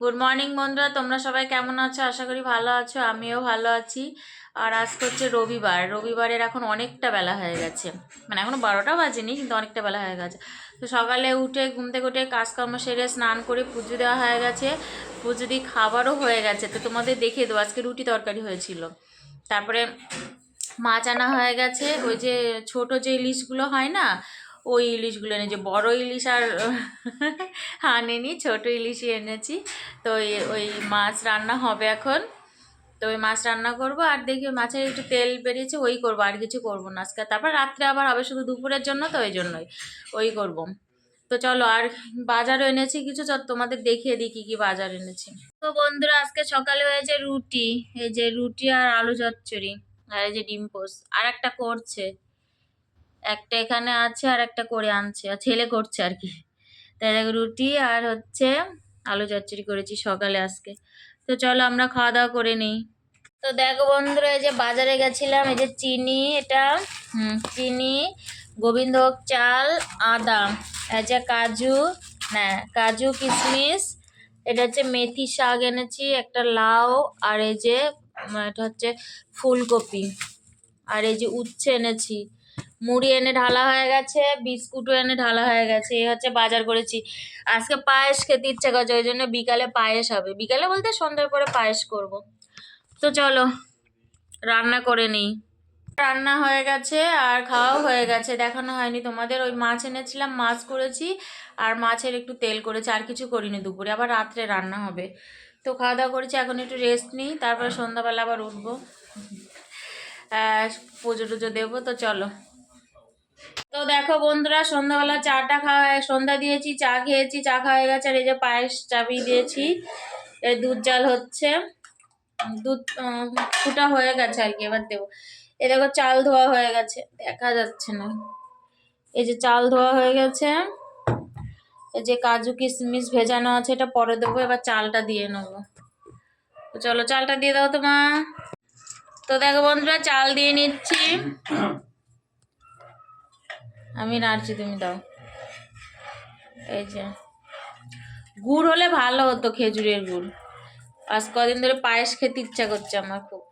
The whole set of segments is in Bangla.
গুড মর্নিং বন্ধুরা। তোমরা সবাই কেমন আছো? আশা করি ভালো আছো, আমিও ভালো আছি। আর আজকে হচ্ছে রবিবার। রবিবারের এখন অনেকটা বেলা হয়ে গেছে। মানে এখনও বারোটা বাজেনি, কিন্তু অনেকটা বেলা হয়ে গেছে। তো সকালে উঠে, ঘুম থেকে কাজকর্ম সেরে স্নান করে পুজো দেওয়া হয়ে গেছে। পুজো দিয়ে খাবারও হয়ে গেছে। তো তোমাদের দেখিয়ে দেবো। আজকে রুটি তরকারি হয়েছিল। তারপরে মাছ আনা হয়ে গেছে। ওই যে ছোট যে ইলিশগুলো হয় না ওই ইলিশগুলো এনেছি, বড় ইলিশ আর, আনেনি, ছোট ইলিশই এনেছি। তো ওই মাছ রান্না হবে এখন। তো ওই মাছ রান্না করব আর দেখি মাছের একটু তেল বেরিয়েছে, ওই করব, আর কিছু করব না আজকে। তারপর রাত্রে আবার হবে শুধু দুপুরের জন্য, তো ওই জন্যই ওই করব। তো চলো আর বাজারও এনেছি কিছু, চল তোমাদের দেখিয়ে দিই কী কী বাজার এনেছি। তো বন্ধুরা, আজকে সকালে হয়েছে রুটি, এই যে রুটি আর আলু চচ্চড়ি, আর এই যে ডিম পোস্ট আর একটা করছে। একটা এখানে আছে আর একটা করে আনছে, আর ছেলে করছে আর কি। তাই রুটি আর হচ্ছে আলু চচ্চড়ি করেছি সকালে আজকে। তো চলো আমরা খাওয়া দাওয়া করে নিই। তো দেখো বন্ধুরা, এই যে বাজারে গেছিলাম, এই যে চিনি, এটা চিনি, গোবিন্দভোগ চাল, আদা, এই যে কাজু হ্যাঁ কাজু, কিশমিশ, এটা হচ্ছে মেথি শাক এনেছি, একটা লাউ, আর এই যে এটা হচ্ছে ফুলকপি, আর এই যে উচ্ছে এনেছি। মুড়ি এনে ঢালা হয়ে গেছে, বিস্কুটও এনে ঢালা হয়ে গেছে, এই হচ্ছে বাজার করেছি। আজকে পায়েস খেতে ইচ্ছে করছে, ওই জন্য বিকালে পায়েস হবে। বিকালে বলতে সন্ধ্যার পরে পায়েস করব। তো চলো, রান্না করে নিই। রান্না হয়ে গেছে আর খাওয়াও হয়ে গেছে, দেখানো হয়নি তোমাদের। ওই মাছ এনেছিলাম, মাছ করেছি আর মাছের একটু তেল করেছি, আর কিছু করিনি দুপুরে, আবার রাত্রে রান্না হবে। তো খাওয়া দাওয়া করেছি, এখন একটু রেস্ট নিই, তারপরে সন্ধ্যাবেলা আবার উঠবো। পুজো টুজো দেবো, তো চলো। তো দেখো বন্ধুরা, সন্ধ্যাবেলা চাটা খাওয়া সন্ধ্যা দিয়েছি, চা খেয়েছি, চা খাওয়া হয়ে গেছে। আর এই যে পায়েস চাবি দিয়েছি দুধ জাল হচ্ছে। দুধ ফুটা হয়ে গেছে আর কি, এবার দেবো। এ দেখো চাল ধোয়া হয়ে গেছে, দেখা যাচ্ছে না। এই যে চাল ধোয়া হয়ে গেছে এই যে কাজু কিশমিশ ভেজানো আছে, এটা পরে দেবো, এবার চালটা দিয়ে নেব। চলো, চালটা দিয়ে দাও তো মা। তো দেখো বন্ধুরা, চাল দিয়ে নিচ্ছি। আমি নাড়ছি, তুমি দাও। এই যে। গুড় হলে ভালো হতো, খেজুরের গুড়। আজ কদিন ধরে পায়েস খেতে ইচ্ছা করছে আমার খুব।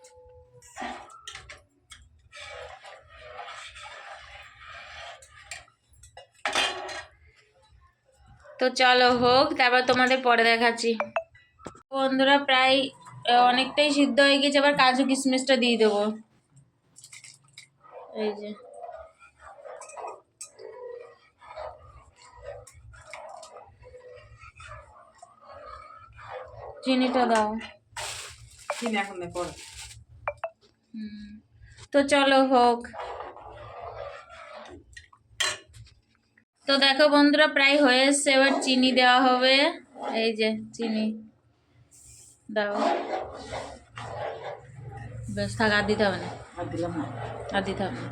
তো চলো হোক, তারপর তোমাদের পরে দেখাচ্ছি। বন্ধুরা, প্রায় অনেকটাই সিদ্ধ হয়ে গেছে আবার কাজু কিশমিশটা দিয়ে দেবো। এই যে। চিনিটা দাও। চিনি এখন হুম। তো চলো হোক। তো দেখো বন্ধুরা প্রায় হয়ে এসছে এবার চিনি দেওয়া হবে। এই যে চিনি দাও। বেশ থাক আর দিতে হবে না। আর দিলাম না। আর দিতে হবে না।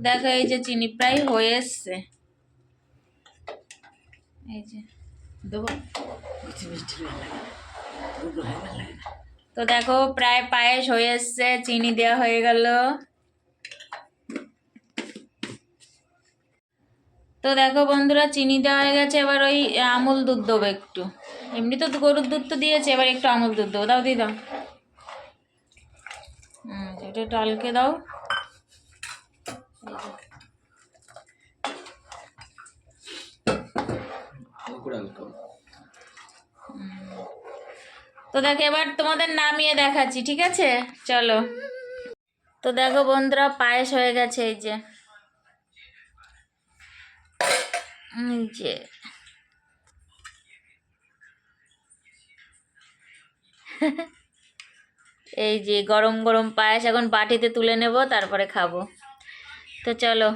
দেখো এই যে চিনি প্রায় হয়ে এসছে। এই যে দেবো। মিষ্টি মিষ্টি তো দেখো, প্রায় পায়েস হয়ে এসছে, চিনি দেওয়া হয়ে গেল। তো দেখো বন্ধুরা, চিনি দেওয়া হয়ে গেছে, এবার ওই আমুল দুধ দেবো একটু। এমনি তো গরুর দুধ তো দিয়েছে, এবার একটু আমুল দুধ দেবো। দাও দি দাও এটা একটু আলকে দাও তো দেখো এবার তোমাদের নামিয়ে দেখাচ্ছি, ঠিক আছে? চলো। তো দেখো বন্ধুরা, পায়েস হয়ে গেছে, এই যে। এই যে। এই যে, গরম গরম পায়েস এখন বাটিতে তুলে নেব, তারপরে খাব। তো চলো।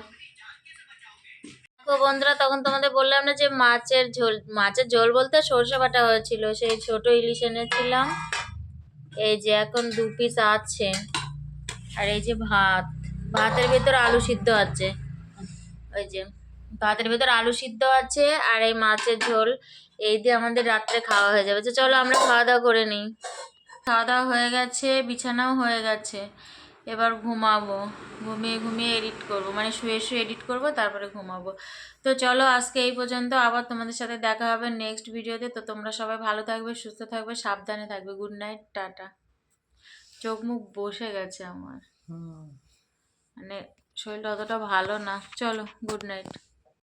দেখো বন্ধুরা, তখন তোমাদের বললাম না যে মাছের ঝোল মাছের ঝোল বলতে সর্ষে বাটা হয়েছিল, সেই ছোট ইলিশ এনেছিলাম। এই যে এখন দু পিস আছে, আর এই যে ভাত, ভাতের ভেতর আলু সিদ্ধ আছে। ওই যে ভাতের ভেতর আলু সিদ্ধ আছে, আর এই মাছের ঝোল, এই দিয়ে আমাদের রাত্রে খাওয়া হয়ে যাবে। তো চলো আমরা খাওয়া দাওয়া করে নিই। খাওয়া দাওয়া হয়ে গেছে, বিছানাও হয়ে গেছে। এবার ঘুমাবো। ঘুমিয়ে ঘুমিয়ে এডিট করব। মানে শুয়ে শুয়ে এডিট করব তারপরে ঘুমাবো। তো চলো আজকে এই পর্যন্ত। আবার তোমাদের সাথে দেখা হবে নেক্সট ভিডিওতে তো। তোমরা সবাই ভালো থাকবে সুস্থ থাকবে সাবধানে থাকবে। Good night tata. চোখ মুখ বসে গেছে আমার। মানে শরীরটা অতটা ভালো না। চলো গুড নাইট